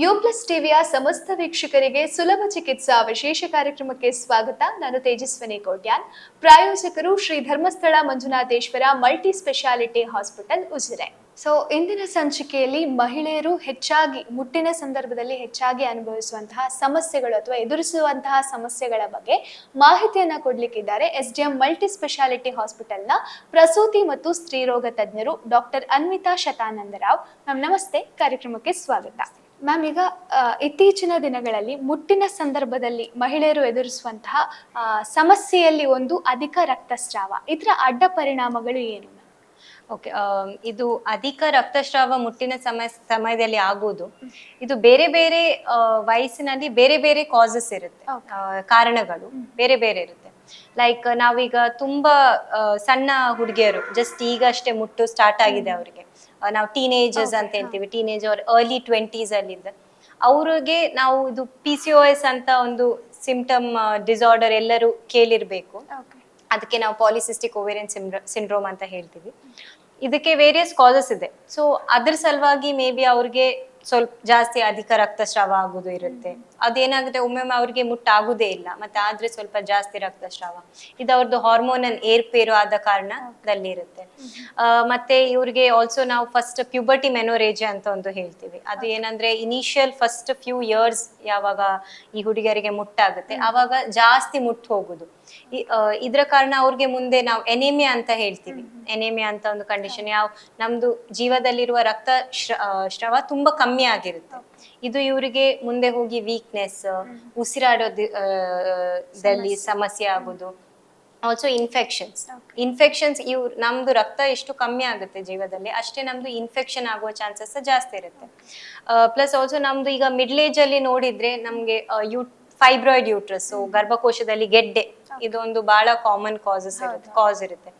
You plus ಟಿವಿಯ ಸಮಸ್ತ ವೀಕ್ಷಕರಿಗೆ ಸುಲಭ ಚಿಕಿತ್ಸಾ ವಿಶೇಷ ಕಾರ್ಯಕ್ರಮಕ್ಕೆ ಸ್ವಾಗತ. ನಾನು ತೇಜಸ್ವಿನಿ ಕೋಟ್ಯಾನ್. ಪ್ರಾಯೋಜಕರು Shri Dharmasthala Manjunatheshwara multi speciality hospital Ujire. So ಇಂದಿನ ಸಂಚಿಕೆಯಲ್ಲಿ ಮಹಿಳೆಯರು ಹೆಚ್ಚಾಗಿ, ಮುಟ್ಟಿನ ಸಂದರ್ಭದಲ್ಲಿ ಹೆಚ್ಚಾಗಿ ಅನುಭವಿಸುವಂತಹ ಸಮಸ್ಯೆಗಳು ಅಥವಾ ಎದುರಿಸುವಂತಹ ಸಮಸ್ಯೆಗಳ ಬಗ್ಗೆ ಮಾಹಿತಿಯನ್ನ ಕೊಡ್ಲಿಕ್ಕಿದ್ದಾರೆ. S D M multi speciality ಹಾಸ್ಪಿಟಲ್ನ ಪ್ರಸೂತಿ ಮತ್ತು ಸ್ತ್ರೀರೋಗ ತಜ್ಞರು ಡಾಕ್ಟರ್ ಅನ್ವಿತಾ ಶತಾನಂದರಾವ್ ಮ್ಯಾಮ್, ನಮಸ್ತೆ. ಕಾರ್ಯಕ್ರಮಕ್ಕೆ ಸ್ವಾಗತ. ಮ್ಯಾಮ್ ಈಗ ಇತ್ತೀಚಿನ ದಿನಗಳಲ್ಲಿ ಮುಟ್ಟಿನ ಸಂದರ್ಭದಲ್ಲಿ ಮಹಿಳೆಯರು ಎದುರಿಸುವಂತಹ ಸಮಸ್ಯೆಯಲ್ಲಿ ಒಂದು ಅಧಿಕ ರಕ್ತಸ್ರಾವ. ಇದರ ಅಡ್ಡ ಪರಿಣಾಮಗಳು ಏನು ಮ್ಯಾಮ್? ಓಕೆ ಇದು ಅಧಿಕ ರಕ್ತಸ್ರಾವ ಮುಟ್ಟಿನ ಸಮಯ ಸಮಯದಲ್ಲಿ ಆಗುವುದು ಇದು ಬೇರೆ ಬೇರೆ ವಯಸ್ಸಿನಲ್ಲಿ ಬೇರೆ ಬೇರೆ ಕಾಸಸ್ ಇರುತ್ತೆ. ಕಾರಣಗಳು ಬೇರೆ ಬೇರೆ ಇರುತ್ತೆ. ಲೈಕ್ ನಾವೀಗ ತುಂಬಾ ಸಣ್ಣ ಹುಡುಗಿಯರು ಜಸ್ಟ್ ಈಗ ಅಷ್ಟೇ ಮುಟ್ಟು ಸ್ಟಾರ್ಟ್ ಆಗಿದೆ ಅವರಿಗೆ. ನಾವು ಟೀನೇಜರ್ಸ್ ಅಂತ ಹೇಳ್ತೀವಿ ಟೀನೇಜ್ ಅವ್ರ ಅರ್ಲಿ ಟ್ವೆಂಟೀಸ್ ಅಲ್ಲಿದ್ದ ಅವ್ರಿಗೆ ನಾವು ಇದು ಪಿ ಸಿ ಒ ಎಸ್ ಅಂತ ಒಂದು ಸಿಂಪ್ಟಮ್ ಡಿಸಾರ್ಡರ್ ಎಲ್ಲರೂ ಕೇಳಿರ್ಬೇಕು. ಅದಕ್ಕೆ ನಾವು ಪಾಲಿಸಿಸ್ಟಿಕ್ ಓವೇರಿಯನ್ ಸಿಂಡ್ರೋಮ್ ಅಂತ ಹೇಳ್ತೀವಿ. ಇದಕ್ಕೆ ವೇರಿಯಸ್ ಕಾಸಸ್ ಇದೆ. ಸೊ ಅದ್ರ ಸಲುವಾಗಿ ಮೇ ಬಿ ಅವ್ರಿಗೆ ಸ್ವಲ್ಪ ಜಾಸ್ತಿ ಅಧಿಕ ರಕ್ತಸ್ರಾವ ಆಗೋದು ಇರುತ್ತೆ. ಅದೇನಾಗುತ್ತೆ ಒಮ್ಮೊಮ್ಮೆ ಅವ್ರಿಗೆ ಮುಟ್ಟಾಗುದೇ ಇಲ್ಲ. ಮತ್ತೆ ಆದ್ರೆ ಸ್ವಲ್ಪ ಜಾಸ್ತಿ ರಕ್ತಸ್ರಾವ. ಇದು ಅವ್ರದ್ದು ಹಾರ್ಮೋನಲ್ ಏರ್ಪೇರು ಆದ ಕಾರಣದಲ್ಲಿ ಇರುತ್ತೆ ಮತ್ತೆ ಇವ್ರಿಗೆ ಆಲ್ಸೋ ನಾವು ಫಸ್ಟ್ ಪ್ಯೂಬರ್ಟಿ ಮೆನೋರೇಜ್ ಅಂತ ಒಂದು ಹೇಳ್ತೀವಿ. ಅದು ಏನಂದ್ರೆ ಇನಿಷಿಯಲ್ ಫಸ್ಟ್ ಫ್ಯೂ ಇಯರ್ಸ್ ಯಾವಾಗ ಈ ಹುಡುಗಿಯರಿಗೆ ಮುಟ್ಟಾಗುತ್ತೆ. ಅವಾಗ ಜಾಸ್ತಿ ಮುಟ್ಟು ಹೋಗುದು. ಇದ್ರ ಕಾರಣ ಅವ್ರಿಗೆ ಮುಂದೆ ನಾವು ಎನಿಮಿಯಾ ಅಂತ ಹೇಳ್ತೀವಿ. ಎನಿಮಿಯಾ ಅಂತ ಒಂದು ಕಂಡೀಷನ್ ಯಾವ ನಮ್ದು ಜೀವದಲ್ಲಿರುವ ರಕ್ತ ಶ್ರವ ತುಂಬಾ ಕಮ್ಮಿ ಆಗಿರುತ್ತೆ. ಇದು ಇವರಿಗೆ ಮುಂದೆ ಹೋಗಿ ವೀಕ್ನೆಸ್ ಉಸಿರಾಡೋದಲ್ಲಿ ಸಮಸ್ಯೆ. ಆಗೋದು. ಆಲ್ಸೋ ಇನ್ಫೆಕ್ಷನ್ಸ್ ಇನ್ಫೆಕ್ಷನ್ಸ್ ಇವ್ ನಮ್ದು ರಕ್ತ ಎಷ್ಟು ಕಮ್ಮಿ ಆಗುತ್ತೆ ಜೀವದಲ್ಲಿ ಅಷ್ಟೇ ನಮ್ದು ಇನ್ಫೆಕ್ಷನ್ ಆಗುವ ಚಾನ್ಸಸ್ ಜಾಸ್ತಿ ಇರುತ್ತೆ. ಪ್ಲಸ್ ಆಲ್ಸೋ ನಮ್ದು ಈಗ ಮಿಡ್ಲ್ ಏಜ್ ಅಲ್ಲಿ ನೋಡಿದ್ರೆ ನಮ್ಗೆ ಯೂ ಫೈಬ್ರಾಯ್ಡ್ ಯೂಟ್ರಸ್ ಗರ್ಭಕೋಶದಲ್ಲಿ ಗೆಡ್ಡೆ. ಇದೊಂದು ಬಹಳ ಕಾಮನ್ ಕಾಸಸ್ ಇರುತ್ತೆ ಕಾಸ್ ಇರುತ್ತೆ.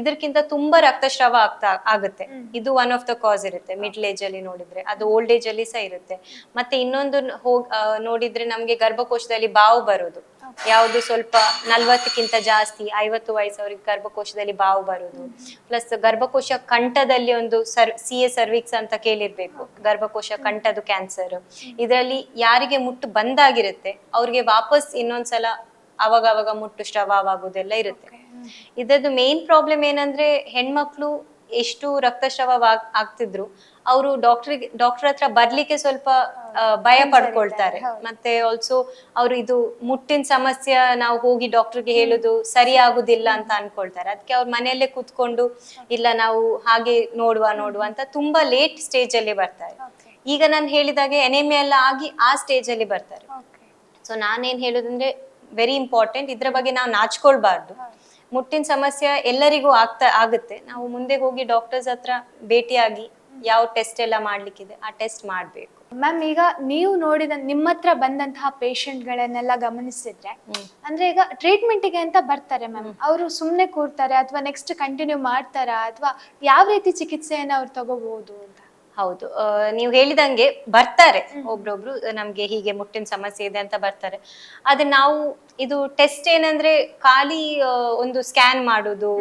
ಇದಕ್ಕಿಂತ ತುಂಬಾ ರಕ್ತಸ್ರಾವ ಆಗ್ತಾ ಆಗುತ್ತೆ. ಇದು ಒನ್ ಆಫ್ ದ ಕಾಸ್ ಇರುತ್ತೆ. ಮಿಡ್ಲ್ ಏಜ್ ಅಲ್ಲಿ ನೋಡಿದ್ರೆ ಅದು ಓಲ್ಡ್ ಏಜ್ ಅಲ್ಲಿ ಸಹ ಇರುತ್ತೆ. ಮತ್ತೆ ಇನ್ನೊಂದು ಹೋಗ್ ನೋಡಿದ್ರೆ ನಮ್ಗೆ ಗರ್ಭಕೋಶದಲ್ಲಿ ಬಾವು ಬರೋದು. ಯಾವುದು ಸ್ವಲ್ಪ ನಲ್ವತ್ತಕ್ಕಿಂತ ಜಾಸ್ತಿ ಐವತ್ತು ವಯಸ್ಸವರಿಗೆ ಗರ್ಭಕೋಶದಲ್ಲಿ ಬಾವು ಬರುದು. ಪ್ಲಸ್ ಗರ್ಭಕೋಶ ಕಂಠದಲ್ಲಿ ಒಂದು ಸರ್ ಸಿ ಎ ಸರ್ವಿಕ್ಸ್ ಅಂತ ಕೇಳಿರ್ಬೇಕು. ಗರ್ಭಕೋಶ ಕಂಠದು ಕ್ಯಾನ್ಸರ್ ಇದರಲ್ಲಿ ಯಾರಿಗೆ ಮುಟ್ಟು ಬಂದಾಗಿರುತ್ತೆ ಅವ್ರಿಗೆ ವಾಪಸ್ ಇನ್ನೊಂದ್ಸಲ ಅವಾಗ ಅವಾಗ ಮುಟ್ಟು ಸ್ರವವಾಗುದೆಲ್ಲ ಇರುತ್ತೆ. ಇದರದ್ದು ಮೇನ್ ಪ್ರಾಬ್ಲಮ್ ಏನಂದ್ರೆ ಹೆಣ್ಮಕ್ಳು ಎಷ್ಟು ರಕ್ತಸ್ರಾವ ಆಗ್ತಿದ್ರು ಅವರು ಡಾಕ್ಟರ್ ಡಾಕ್ಟರ್ ಹತ್ರ ಬರ್ಲಿಕ್ಕೆ ಸ್ವಲ್ಪ ಭಯ ಪಡ್ಕೊಳ್ತಾರೆ. ಮತ್ತೆ ಆಲ್ಸೋ ಅವ್ರು ಇದು ಮುಟ್ಟಿನ ಸಮಸ್ಯೆ ನಾವು ಹೋಗಿ ಡಾಕ್ಟರ್ಗೆ ಹೇಳುದು ಸರಿ ಆಗುದಿಲ್ಲ ಅಂತ ಅನ್ಕೊಳ್ತಾರೆ. ಅದಕ್ಕೆ ಅವ್ರ ಮನೆಯಲ್ಲೇ ಕೂತ್ಕೊಂಡು ಇಲ್ಲ ನಾವು ಹಾಗೆ ನೋಡುವ ನೋಡುವ ಅಂತ ತುಂಬಾ ಲೇಟ್ ಸ್ಟೇಜ್ ಅಲ್ಲಿ ಬರ್ತಾರೆ. ಈಗ ನಾನು ಹೇಳಿದಾಗೆ ಎನೆಮೆ ಎಲ್ಲ ಆಗಿ ಆ ಸ್ಟೇಜ್ ಅಲ್ಲಿ ಬರ್ತಾರೆ. ಸೊ ನಾನೇನ್ ಹೇಳುದಂದ್ರೆ ವೆರಿ ಇಂಪಾರ್ಟೆಂಟ್ ಇದ್ರ ಬಗ್ಗೆ ನಾವು ನಾಚ್ಕೊಳ್ಬಾರ್ದು. ಮುಟ್ಟಿನ ಸಮಸ್ಯೆ ಎಲ್ಲರಿಗೂ ಆಗ್ತಾ ಆಗುತ್ತೆ. ನಾವು ಮುಂದೆ ಹೋಗಿ ಡಾಕ್ಟರ್ಸ್ ಹತ್ರ ಭೇಟಿಯಾಗಿ ಯಾವ ಟೆಸ್ಟ್ ಎಲ್ಲ ಮಾಡ್ಲಿಕ್ಕಿದೆ ಆ ಟೆಸ್ಟ್ ಮಾಡ್ಬೇಕು. ಮ್ಯಾಮ್ ಈಗ ನೀವು ನೋಡಿದ ನಿಮ್ಮ ಹತ್ರ ಬಂದಂತಹ ಪೇಷಂಟ್ಗಳನ್ನೆಲ್ಲ ಗಮನಿಸಿದ್ರೆ ಅಂದ್ರೆ ಈಗ ಟ್ರೀಟ್ಮೆಂಟ್ಗೆ ಅಂತ ಬರ್ತಾರೆ ಮ್ಯಾಮ್ ಅವರು ಸುಮ್ಮನೆ ಕೂರ್ತಾರೆ ಅಥವಾ ನೆಕ್ಸ್ಟ್ ಕಂಟಿನ್ಯೂ ಮಾಡ್ತಾರಾ ಅಥವಾ ಯಾವ ರೀತಿ ಚಿಕಿತ್ಸೆಯನ್ನು ಅವ್ರು ತಗೋಬಹುದು ಅಂತ? ಹೌದು. ನೀವು ಹೇಳಿದಂಗೆ ಬರ್ತಾರೆ. ಒಬ್ರೊಬ್ರು ನಮ್ಗೆ ಹೀಗೆ ಮುಟ್ಟಿನ ಸಮಸ್ಯೆ ಇದೆ ಅಂತ ಬರ್ತಾರೆ. ಆದ್ರೆ ನಾವು ಇದು ಟೆಸ್ಟ್ ಏನಂದ್ರೆ ಖಾಲಿ ಒಂದು ಸ್ಕ್ಯಾನ್ ಮಾಡುದು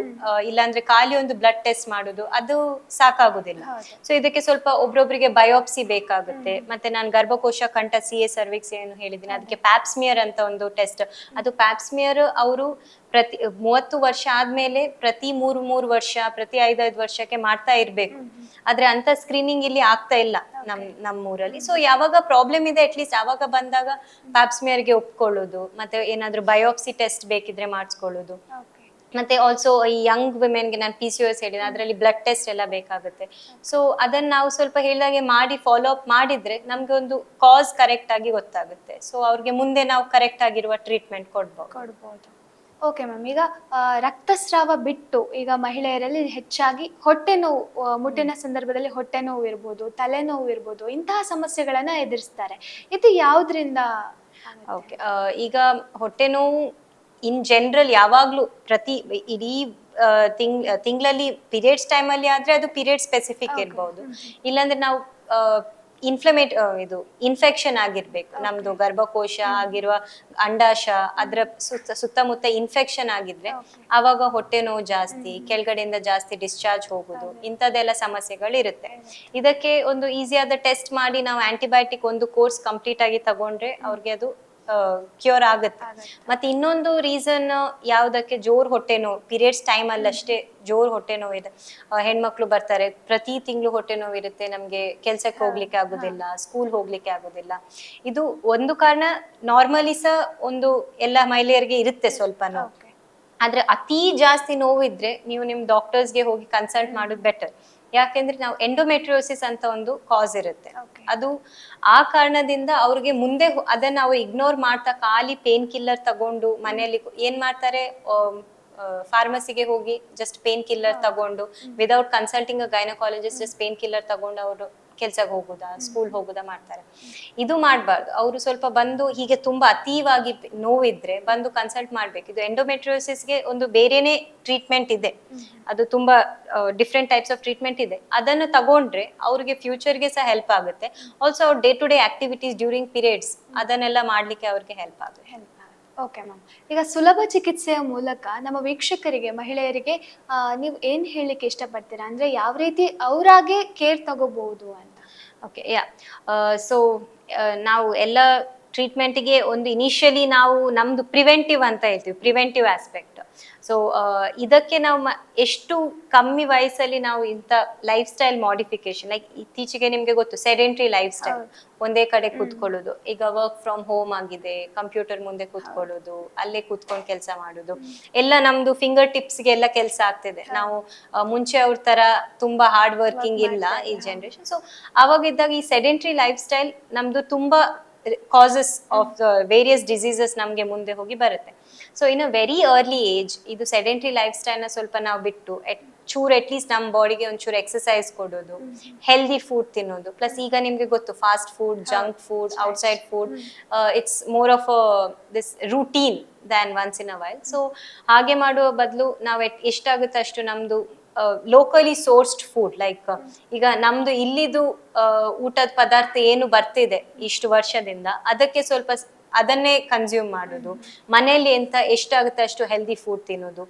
ಇಲ್ಲಾಂದ್ರೆ ಖಾಲಿ ಒಂದು ಬ್ಲಡ್ ಟೆಸ್ಟ್ ಮಾಡುದು ಅದು ಸಾಕಾಗುದಿಲ್ಲ. ಸೊ ಇದಕ್ಕೆ ಸ್ವಲ್ಪ ಒಬ್ರೊಬ್ರಿಗೆ ಬಯೋಪ್ಸಿ ಬೇಕಾಗುತ್ತೆ. ಮತ್ತೆ ನಾನು ಗರ್ಭಕೋಶ ಕಂಠ ಸಿ ಎ ಸರ್ವಿಕ್ಸ್ ಏನು ಹೇಳಿದ್ದೀನಿ ಅದಕ್ಕೆ ಪ್ಯಾಪ್ಸ್ಮಿಯರ್ ಅಂತ ಒಂದು ಟೆಸ್ಟ್ ಅದು ಪ್ಯಾಪ್ಸ್ಮಿಯರ್ ಅವರು ಪ್ರತಿ ಮೂವತ್ತು ವರ್ಷ ಆದ್ಮೇಲೆ ಪ್ರತಿ ಮೂರು ಮೂರು ವರ್ಷ ಪ್ರತಿ ಐದೈದು ವರ್ಷಕ್ಕೆ ಮಾಡ್ತಾ ಇರ್ಬೇಕು. ಆದ್ರೆ ಅಂತ ಸ್ಕ್ರೀನಿಂಗ್ ಇಲ್ಲಿ ಆಗ್ತಾ ಇಲ್ಲ. ನಮ್ ನಮ್ಮೂರಲ್ಲಿ. ಸೊ ಯಾವಾಗ ಪ್ರಾಬ್ಲಮ್ ಇದೆ ಅಟ್ಲೀಸ್ಟ್ ಯಾವಾಗ ಬಂದಾಗ ಪ್ಯಾಪ್ಸ್ಮಿಯರ್ಗೆ ಒಪ್ಕೊಳ್ಳೋದು ಮತ್ತೆ ಏನಾದ್ರು ಬಯೋಪ್ಸಿ ಟೆಸ್ಟ್ ಬೇಕಿದ್ರೆ ಮಾಡಿಸ್ಕೊಳ್ಳೋದು. ಮತ್ತೆ ಆಲ್ಸೋ ಈ ಯಂಗ್ ವುಮೆನ್ಗೆ ನಾನು ಪಿ ಸಿ ಎಸ್ ಹೇಳಿದೆ ಅದರಲ್ಲಿ ಬ್ಲಡ್ ಟೆಸ್ಟ್ ಎಲ್ಲ ಬೇಕಾಗುತ್ತೆ. ಸೊ ಅದನ್ನ ನಾವು ಸ್ವಲ್ಪ ಹೇಳಿದಾಗೆ ಮಾಡಿ ಫಾಲೋ ಅಪ್ ಮಾಡಿದ್ರೆ ನಮ್ಗೆ ಒಂದು ಕಾಸ್ ಕರೆಕ್ಟ್ ಆಗಿ ಗೊತ್ತಾಗುತ್ತೆ. ಸೊ ಅವ್ರಿಗೆ ಮುಂದೆ ನಾವು ಕರೆಕ್ಟ್ ಆಗಿರುವ ಟ್ರೀಟ್ಮೆಂಟ್ ಕೊಡ್ಬೋದು. ಕೊಡ್ಬೋದು. ಓಕೆ ಮ್ಯಾಮ್ ಈಗ ರಕ್ತಸ್ರಾವ ಬಿಟ್ಟು ಈಗ ಮಹಿಳೆಯರಲ್ಲಿ ಹೆಚ್ಚಾಗಿ ಹೊಟ್ಟೆ ನೋವು ಮುಟ್ಟಿನ ಸಂದರ್ಭದಲ್ಲಿ ಹೊಟ್ಟೆ ನೋವು ಇರ್ಬೋದು ತಲೆನೋವು ಇರ್ಬೋದು ಇಂತಹ ಸಮಸ್ಯೆಗಳನ್ನ ಎದುರಿಸ್ತಾರೆ. ಇದು ಯಾವ್ದ್ರಿಂದ? ಓಕೆ ಈಗ ಹೊಟ್ಟೆ ನೋವು ಇನ್ ಜನರಲ್ ಯಾವಾಗ್ಲೂ ಪ್ರತಿ ಇಡೀ ತಿಂಗ್ ತಿಂಗಳಲ್ಲಿ ಪೀರಿಯಡ್ಸ್ ಟೈಮಲ್ಲಿ ಆದ್ರೆ ಅದು ಪೀರಿಯಡ್ ಸ್ಪೆಸಿಫಿಕ್ ಇರ್ಬೋದು. ಇಲ್ಲಾಂದ್ರೆ ನಾವು ಇನ್ಫ್ಲಮೇಟ್ ಇದು ಇನ್ಫೆಕ್ಷನ್ ಆಗಿರ್ಬೇಕು. ನಮ್ದು ಗರ್ಭಕೋಶ ಆಗಿರುವ ಅಂಡಾಶ ಅದ್ರ ಸುತ್ತ ಸುತ್ತಮುತ್ತ ಇನ್ಫೆಕ್ಷನ್ ಆಗಿದ್ರೆ ಅವಾಗ ಹೊಟ್ಟೆ ನೋವು ಜಾಸ್ತಿ ಕೆಳಗಡೆಯಿಂದ ಜಾಸ್ತಿ ಡಿಸ್ಚಾರ್ಜ್ ಹೋಗುದು ಇಂಥದ್ದೆಲ್ಲ ಸಮಸ್ಯೆಗಳು ಇರುತ್ತೆ. ಇದಕ್ಕೆ ಒಂದು ಈಸಿಯಾದ ಟೆಸ್ಟ್ ಮಾಡಿ ನಾವು ಆಂಟಿಬಯೋಟಿಕ್ ಒಂದು ಕೋರ್ಸ್ ಕಂಪ್ಲೀಟ್ ಆಗಿ ತಗೊಂಡ್ರೆ ಅವ್ರಿಗೆ ಅದು ಕ್ಯೂರ್ ಆಗುತ್ತೆ. ಮತ್ತೆ ಇನ್ನೊಂದು ರೀಸನ್ ಯಾವ್ದಕ್ಕೆ ಜೋರ್ ಹೊಟ್ಟೆ ನೋವು ಪೀರಿಯಡ್ಸ್ ಟೈಮ್ ಅಲ್ಲಿ ಅಷ್ಟೇ ಜೋರ್ ಹೊಟ್ಟೆ ನೋವು ಇದೆ ಹೆಣ್ಮಕ್ಳು ಬರ್ತಾರೆ ಪ್ರತಿ ತಿಂಗಳು ಹೊಟ್ಟೆ ನೋವು ಇರುತ್ತೆ ನಮ್ಗೆ ಕೆಲ್ಸಕ್ಕೆ ಹೋಗ್ಲಿಕ್ಕೆ ಆಗುದಿಲ್ಲ ಸ್ಕೂಲ್ ಹೋಗ್ಲಿಕ್ಕೆ ಆಗುದಿಲ್ಲ. ಇದು ಒಂದು ಕಾರಣ ನಾರ್ಮಲಿ ಸಹ ಒಂದು ಎಲ್ಲ ಮಹಿಳೆಯರಿಗೆ ಇರುತ್ತೆ ಸ್ವಲ್ಪ ನೋವು. ಆದ್ರೆ ಅತಿ ಜಾಸ್ತಿ ನೋವಿದ್ರೆ ನೀವು ನಿಮ್ ಡಾಕ್ಟರ್ಸ್ಗೆ ಹೋಗಿ ಕನ್ಸಲ್ಟ್ ಮಾಡೋದು ಬೆಟರ್ ಯಾಕೆಂದ್ರೆ ನಾವು ಎಂಡೋಮೆಟ್ರಿಯೋಸಿಸ್ ಅಂತ ಒಂದು ಕಾಸ್ ಇರುತ್ತೆ. ಅದು ಆ ಕಾರಣದಿಂದ ಅವ್ರಿಗೆ ಮುಂದೆ ಅದನ್ನ ಅವ್ರು ಇಗ್ನೋರ್ ಮಾಡ್ತಾ ಖಾಲಿ ಪೇನ್ ಕಿಲ್ಲರ್ ತಗೊಂಡು ಮನೆಯಲ್ಲಿ ಏನ್ ಮಾಡ್ತಾರೆ ಫಾರ್ಮಸಿಗೆ ಹೋಗಿ ಜಸ್ಟ್ ಪೇನ್ ಕಿಲ್ಲರ್ ತಗೊಂಡು without consulting gynaecologist just painkiller ತಗೊಂಡು ಅವರು ಕೆಲ್ಸಕ್ಕೆ ಹೋಗುದಾ ಸ್ಕೂಲ್ ಹೋಗುದಾ ಮಾಡ್ತಾರೆ. ಇದು ಮಾಡಬಾರ್ದು. ಅವರು ಸ್ವಲ್ಪ ಬಂದು ಹೀಗೆ ತುಂಬಾ ಅತೀವಾಗಿ ನೋವಿದ್ರೆ ಬಂದು ಕನ್ಸಲ್ಟ್ ಮಾಡ್ಬೇಕು. ಇದು ಎಂಡೋಮೆಟ್ರಿಯೋಸಿಸ್ಗೆ ಒಂದು ಬೇರೆನೆ ಟ್ರೀಟ್ಮೆಂಟ್ ಇದೆ. ಅದು ತುಂಬಾ ಡಿಫ್ರೆಂಟ್ ಟೈಪ್ಸ್ ಆಫ್ ಟ್ರೀಟ್ಮೆಂಟ್ ಇದೆ. ಅದನ್ನು ತಗೊಂಡ್ರೆ ಅವ್ರಿಗೆ ಫ್ಯೂಚರ್ಗೆ ಸಹ ಹೆಲ್ಪ್ ಆಗುತ್ತೆ. ಆಲ್ಸೋ ಅವ್ರ day to day activities during periods ಅದನ್ನೆಲ್ಲ ಮಾಡ್ಲಿಕ್ಕೆ ಅವ್ರಿಗೆ ಹೆಲ್ಪ್ ಆಗುತ್ತೆ. ಓಕೆ ಮ್ಯಾಮ್ ಈಗ ಸುಲಭ ಚಿಕಿತ್ಸೆಯ ಮೂಲಕ ನಮ್ಮ ವೀಕ್ಷಕರಿಗೆ, ಮಹಿಳೆಯರಿಗೆ ನೀವು ಏನ್ ಹೇಳಲಿಕ್ಕೆ ಇಷ್ಟಪಡ್ತೀರಾ? ಅಂದ್ರೆ ಯಾವ ರೀತಿ ಅವರಾಗೆ ಕೇರ್ ತಗೋಬಹುದು ಅಂತ. ಓಕೆ ಯಾ ಸೊ ನಾವು ಎಲ್ಲ ಟ್ರೀಟ್ಮೆಂಟ್ಗೆ ಒಂದು ಇನಿಷಿಯಲಿ ನಾವು ನಮ್ದು ಪ್ರಿವೆಂಟಿವ್ ಅಂತ ಹೇಳ್ತೀವಿ ಪ್ರಿವೆಂಟಿವ್ ಆಸ್ಪೆಕ್ಟ್ ಸೊ ಇದಕ್ಕೆ ನಾವು ಎಷ್ಟು ಕಮ್ಮಿ ವಯಸ್ಸಲ್ಲಿ ನಾವು ಇಂಥ ಲೈಫ್ ಸ್ಟೈಲ್ ಮಾಡಿಫಿಕೇಶನ್ ಲೈಕ್ ಇತ್ತೀಚೆಗೆ ನಿಮಗೆ ಗೊತ್ತು ಸೆಡೆಂಟ್ರಿ ಲೈಫ್ ಸ್ಟೈಲ್ ಒಂದೇ ಕಡೆ ಕೂತ್ಕೊಳ್ಳೋದು. ಈಗ ವರ್ಕ್ ಫ್ರಮ್ ಹೋಮ್ ಆಗಿದೆ ಕಂಪ್ಯೂಟರ್ ಮುಂದೆ ಕೂತ್ಕೊಳ್ಳೋದು ಅಲ್ಲೇ ಕೂತ್ಕೊಂಡು ಕೆಲಸ ಮಾಡೋದು. ಎಲ್ಲ ನಮ್ದು ಫಿಂಗರ್ ಟಿಪ್ಸ್ಗೆ ಎಲ್ಲ ಕೆಲಸ ಆಗ್ತಿದೆ. ನಾವು ಮುಂಚೆ ಅವ್ರ ತರ ತುಂಬಾ ಹಾರ್ಡ್ ವರ್ಕಿಂಗ್ ಇಲ್ಲ ಈ ಜನರೇಷನ್ ಸೊ ಅವಾಗಿದ್ದಾಗ ಈ ಸೆಡೆಂಟ್ರಿ ಲೈಫ್ ಸ್ಟೈಲ್ ನಮ್ದು ತುಂಬಾ ಕಾಸಸ್ ಆಫ್ ವೇರಿಯಸ್ ಡಿಸೀಸಸ್ ನಮ್ಗೆ ಮುಂದೆ ಹೋಗಿ ಬರುತ್ತೆ. So in a very early age ಇದು ಸೆಡೆಂಟ್ರಿ ಲೈಫ್ ಸ್ಟೈಲ್ನ ಸ್ವಲ್ಪ ನಾವು ಬಿಟ್ಟು ಎಟ್ ಚೂರ್ ಅಟ್ಲೀಸ್ಟ್ ನಮ್ಮ ಬಾಡಿಗೆ ಒಂಚೂರು ಎಕ್ಸಸೈಸ್ ಕೊಡೋದು ಹೆಲ್ದಿ ಫುಡ್ ತಿನ್ನೋದು. ಪ್ಲಸ್ ಈಗ ನಿಮಗೆ ಗೊತ್ತು fast food junk food outside food it's more of this routine than once in a while so ಹಾಗೆ ಮಾಡುವ ಬದಲು ನಾವು ಎಷ್ಟಾಗುತ್ತೆ ಅಷ್ಟು ನಮ್ಮದು ಲೋಕಲಿ ಸೋರ್ಸ್ಡ್ ಫುಡ್ ಲೈಕ್ ಈಗ ನಮ್ದು ಇಲ್ಲಿದು ಆ, ಊಟದ ಪದಾರ್ಥ ಏನು ಬರ್ತಿದೆ ಇಷ್ಟು ವರ್ಷದಿಂದ ಅದಕ್ಕೆ ಸ್ವಲ್ಪ ಅದನ್ನೇ ಕನ್ಸ್ಯೂಮ್ ಮಾಡೋದು. ಮನೆಯಲ್ಲಿ ಎಂತ ಎಷ್ಟಾಗುತ್ತೆ ಅಷ್ಟು ಹೆಲ್ದಿ ಫುಡ್ ತಿನ್ನೋದು.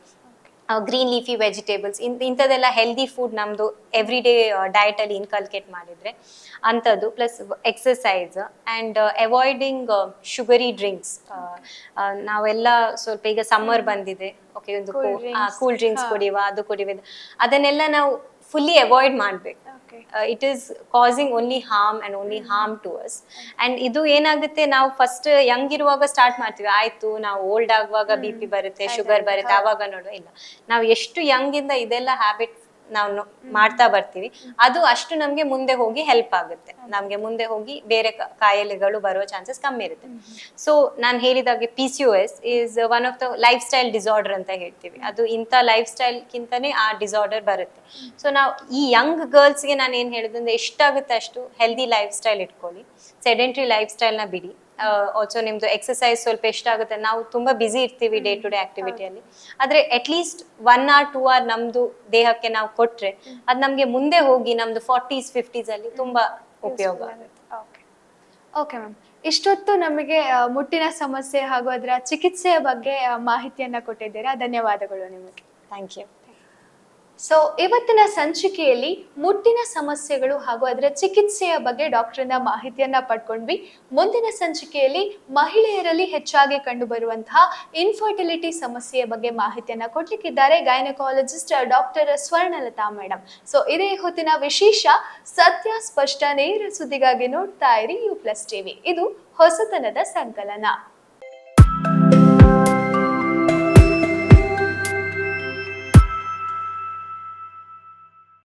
ಗ್ರೀನ್ ಲೀಫಿ ವೆಜಿಟೇಬಲ್ಸ್ ಇಂಥದ್ದೆಲ್ಲ ಹೆಲ್ದಿ ಫುಡ್ ನಮ್ಮದು ಎವ್ರಿ ಡೇ ಡಯಟಲ್ಲಿ ಇನ್ಕಲ್ಕೇಟ್ ಮಾಡಿದರೆ ಅಂಥದ್ದು. Plus exercise and avoiding sugary drinks ನಾವೆಲ್ಲ ಸ್ವಲ್ಪ ಈಗ ಸಮ್ಮರ್ ಬಂದಿದೆ. ಓಕೆ ಒಂದು. Cool drinks. ಕುಡಿಯುವ ಅದು ಕುಡಿಯುವ. ಅದನ್ನೆಲ್ಲ ನಾವು ಫುಲ್ಲಿ ಅವಾಯ್ಡ್ ಮಾಡಬೇಕು. Okay it is causing only harm and only harm to us and ಇದು ಏನಾಗುತ್ತೆ ನಾವು ಫಸ್ಟ್ ಯಂಗ್ ಇರುವಾಗ ಸ್ಟಾರ್ಟ್ ಮಾಡ್ತೀವಿ. ಆಯ್ತು ನಾವು ಓಲ್ಡ್ ಆಗುವಾಗ ಬಿ ಪಿ ಬರುತ್ತೆ ಶುಗರ್ ಬರುತ್ತೆ ಆವಾಗ ನೋಡು ಇಲ್ಲ. ನಾವು ಎಷ್ಟು ಯಂಗ್ ಇಂದ ಇದೆಲ್ಲ ಹ್ಯಾಬಿಟ್ ನಾವು ಮಾಡ್ತಾ ಬರ್ತೀವಿ. ಅದು ಅಷ್ಟು ನಮ್ಗೆ ಮುಂದೆ ಹೋಗಿ ಹೆಲ್ಪ್ ಆಗುತ್ತೆ. ನಮ್ಗೆ ಮುಂದೆ ಹೋಗಿ ಬೇರೆ ಕಾಯಿಲೆಗಳು ಬರುವ ಚಾನ್ಸಸ್ ಕಮ್ಮಿ ಇರುತ್ತೆ. ಸೊ ನಾನು ಹೇಳಿದಾಗೆ P C O S is one of the lifestyle disorder ಅಂತ ಹೇಳ್ತೀವಿ. ಅದು ಇಂಥ ಲೈಫ್ ಸ್ಟೈಲ್ ಸ್ಟೈಲ್ಗಿಂತನೇ ಆ ಡಿಸಾರ್ಡರ್ ಬರುತ್ತೆ. ಸೊ ನಾವು ಈ ಯಂಗ್ ಗರ್ಲ್ಸ್ಗೆ ನಾನು ಏನು ಹೇಳಿದ್ರೆ ಎಷ್ಟಾಗುತ್ತೆ ಅಷ್ಟು ಹೆಲ್ದಿ ಲೈಫ್ ಸ್ಟೈಲ್ ಇಟ್ಕೊಳ್ಳಿ. ಸೆಡೆಂಟ್ರಿ ಲೈಫ್ ಸ್ಟೈಲ್ನ ಬಿಡಿ. ಆಲ್ಸೋ ನಿಮ್ದು ಎಕ್ಸಸೈಸ್ ಸ್ವಲ್ಪ ಎಷ್ಟಾಗುತ್ತೆ ನಾವು ತುಂಬಾ ಬಿಸಿ ಇರ್ತೀವಿ ಡೇ ಟು ಡೇ ಆಕ್ಟಿವಿಟಿಯಲ್ಲಿ ಆದ್ರೆ at least one or two hour ನಮ್ದು ದೇಹಕ್ಕೆ ನಾವು ಕೊಟ್ರೆ ಅದು ನಮ್ಗೆ ಮುಂದೆ ಹೋಗಿ ನಮ್ದು ಫಾರ್ಟೀಸ್ ಫಿಫ್ಟೀಸ್ ಅಲ್ಲಿ ತುಂಬಾ ಉಪಯೋಗ. ಆಗುತ್ತೆ. ಓಕೆ ಮ್ಯಾಮ್ ಇಷ್ಟೊತ್ತು ನಮಗೆ ಮುಟ್ಟಿನ ಸಮಸ್ಯೆ ಹಾಗೂ ಅದರ ಚಿಕಿತ್ಸೆಯ ಬಗ್ಗೆ ಮಾಹಿತಿಯನ್ನು ಮಾಹಿತಿಯನ್ನ ಕೊಟ್ಟಿದ್ದೀರಾ. ಧನ್ಯವಾದಗಳು ನಿಮಗೆ. ಥ್ಯಾಂಕ್ ಯು ಸೊ ಇವತ್ತಿನ ಸಂಚಿಕೆಯಲ್ಲಿ ಮುಟ್ಟಿನ ಸಮಸ್ಯೆಗಳು ಹಾಗೂ ಅದರ ಚಿಕಿತ್ಸೆಯ ಬಗ್ಗೆ ಡಾಕ್ಟರ್ನ ಮಾಹಿತಿಯನ್ನ ಪಡ್ಕೊಂಡ್ವಿ. ಮುಂದಿನ ಸಂಚಿಕೆಯಲ್ಲಿ ಮಹಿಳೆಯರಲ್ಲಿ ಹೆಚ್ಚಾಗಿ ಕಂಡುಬರುವಂತಹ ಇನ್ಫರ್ಟಿಲಿಟಿ ಸಮಸ್ಯೆಯ ಬಗ್ಗೆ ಮಾಹಿತಿಯನ್ನ ಕೊಡ್ಲಿಕ್ಕಿದ್ದಾರೆ gynaecologist doctor Swarnalatha madam so ಇದೇ ಹೊತ್ತಿನ ವಿಶೇಷ ಸತ್ಯ, ಸ್ಪಷ್ಟ, ನೇರ ಸುದ್ದಿಗಾಗಿ ನೋಡ್ತಾ ಇರಿ ಯು ಪ್ಲಸ್ ಟಿವಿ ಇದು ಹೊಸತನದ ಸಂಕಲನ.